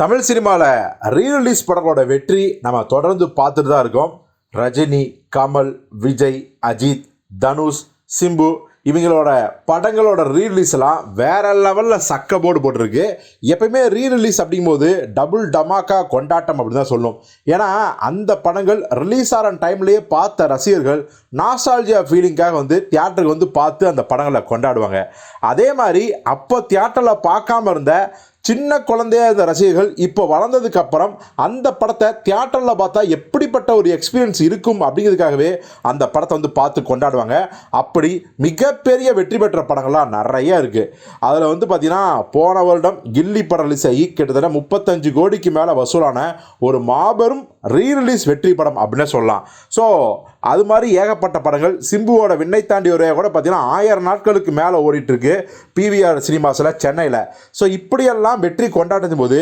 தமிழ் சினிமாவில் ரீரிலீஸ் படங்களோட வெற்றி நம்ம தொடர்ந்து பார்த்துட்டு தான் இருக்கோம். ரஜினி கமல் விஜய் அஜித் தனுஷ் சிம்பு இவங்களோட படங்களோட ரீரிலீஸ்லாம் வேற லெவலில் சக்க போர்டு போட்டிருக்கு. எப்பயுமே ரீரிலீஸ் அப்படிங்கும்போது டபுள் டமாக்கா கொண்டாட்டம் அப்படின்னு தான் சொல்லணும் ஏன்னா அந்த படங்கள் ரிலீஸ் ஆகிற டைம்லேயே பார்த்த ரசிகர்கள் நாஸ்டாலஜியா ஃபீலிங்காக வந்து தியேட்டருக்கு வந்து பார்த்து அந்த படங்களை கொண்டாடுவாங்க. அதே மாதிரி அப்போ தியேட்டரில் பார்க்காம இருந்த சின்ன குழந்தையா இருந்த ரசிகர்கள் இப்போ வளர்ந்ததுக்கு அப்புறம் அந்த படத்தை தியேட்டரில் பார்த்தா எப்படி எப்படிப்பட்ட ஒரு எக்ஸ்பீரியன்ஸ் இருக்கும் அப்படிங்கிறதுக்காகவே அந்த படத்தை வந்து பார்த்து கொண்டாடுவாங்க. அப்படி மிகப்பெரிய வெற்றி பெற்ற படங்கள்லாம் நிறைய இருக்குது அதில் வந்து பார்த்திங்கன்னா போன வருடம் கில்லி படம் ரிலீஸ் ஆகி கிட்டத்தட்ட முப்பத்தஞ்சு கோடிக்கு மேலே வசூலான ஒரு மாபெரும் ரீரிலீஸ் வெற்றி படம் அப்படின்னு சொல்லலாம். ஸோ அது மாதிரி ஏகப்பட்ட படங்கள் சிம்புவோட விண்ணை தாண்டி ஒரு கூட பார்த்திங்கன்னா ஆயிரம் நாட்களுக்கு மேலே ஓடிட்டுருக்கு பிவிஆர் சினிமாஸில் சென்னையில். ஸோ இப்படியெல்லாம் வெற்றி கொண்டாடும் போது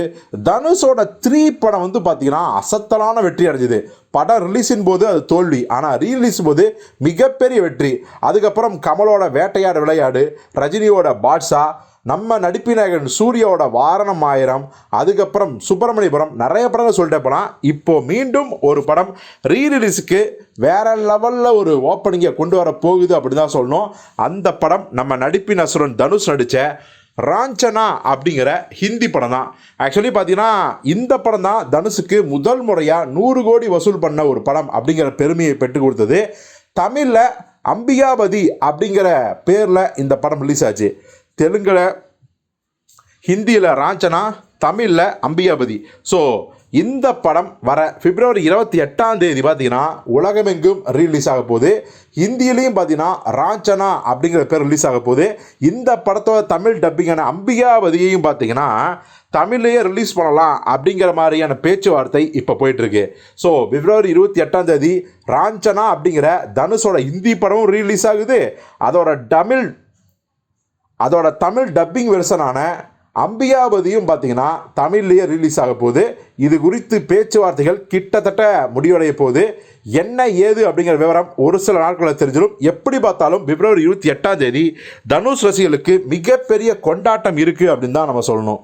தனுஷோட த்ரீ படம் வந்து பார்த்தீங்கன்னா அசத்தலான வெற்றி அடைஞ்சுது. படம் ரிலீஸின் போது அது தோல்வி. ஆனால் ரீரிலீஸ் போது மிகப்பெரிய வெற்றி. அதுக்கப்புறம் கமலோட வேட்டையாடு விளையாடு ரஜினியோட பாட்ஷா நம்ம நடிப்பினகன் சூர்யாவோட வாரணம் ஆயிரம் அதுக்கப்புறம் சுப்பிரமணியபுரம் நிறைய படங்கள் சொல்லிட்டே போனால் இப்போது மீண்டும் ஒரு படம் ரீரிலீஸுக்கு வேற லெவலில் ஒரு ஓப்பனிங்கை கொண்டு வர போகுது அப்படின்னு தான் சொல்லணும். அந்த படம் நம்ம நடிப்பின் அசுரன் தனுஷ் நடித்த ராஞ்சனா அப்படிங்கிற ஹிந்தி படம் தான் ஆக்சுவலி பார்த்தீங்கன்னா இந்த படம் தான் தனுஷுக்கு முதல் முறையாக நூறு கோடி வசூல் பண்ண ஒரு படம் அப்படிங்கிற பெருமையை பெற்றுக் கொடுத்தது. தமிழில் அம்பிகாபதி அப்படிங்கிற பேரில் இந்த படம் ரிலீஸ் ஆச்சு. தெலுங்கில் ஹிந்தியில் ராஞ்சனா தமிழில் அம்பிகாபதி. ஸோ இந்த படம் வர பிப்ரவரி இருபத்தி எட்டாம் தேதி பார்த்தீங்கன்னா உலகமெங்கும் ரிலீஸ் ஆக போகுது. ஹிந்தியிலையும் பார்த்தீங்கன்னா ராஞ்சனா அப்படிங்கிற பேர் ரிலீஸ் ஆக போகுது. இந்த படத்தோட தமிழ் டப்பிங்கான அம்பிகாவதியையும் பார்த்தீங்கன்னா தமிழ்லேயே ரிலீஸ் பண்ணலாம் அப்படிங்கிற மாதிரியான பேச்சுவார்த்தை இப்போ போயிட்டுருக்கு. ஸோ பிப்ரவரி இருபத்தி எட்டாம் தேதி ராஞ்சனா அப்படிங்கிற தனுஷோட ஹிந்தி படமும் ரிலீஸ் ஆகுது. அதோட தமிழ் அதோட தமிழ் டப்பிங் வெர்ஷனான அம்பியாபதியும் பார்த்தீங்கன்னா தமிழ்லேயே ரிலீஸ் ஆக போகுது. இது குறித்து பேச்சுவார்த்தைகள் கிட்டத்தட்ட முடிவடைய போகுது. என்ன ஏது அப்படிங்கிற விவரம் ஒரு சில நாட்களில் தெரிஞ்சிடும். எப்படி பார்த்தாலும் பிப்ரவரி இருபத்தி எட்டாம் தேதி தனுஷ் ரசிகர்களுக்கு மிகப்பெரிய கொண்டாட்டம் இருக்குது அப்படின்னு தான் நம்ம சொல்லணும்.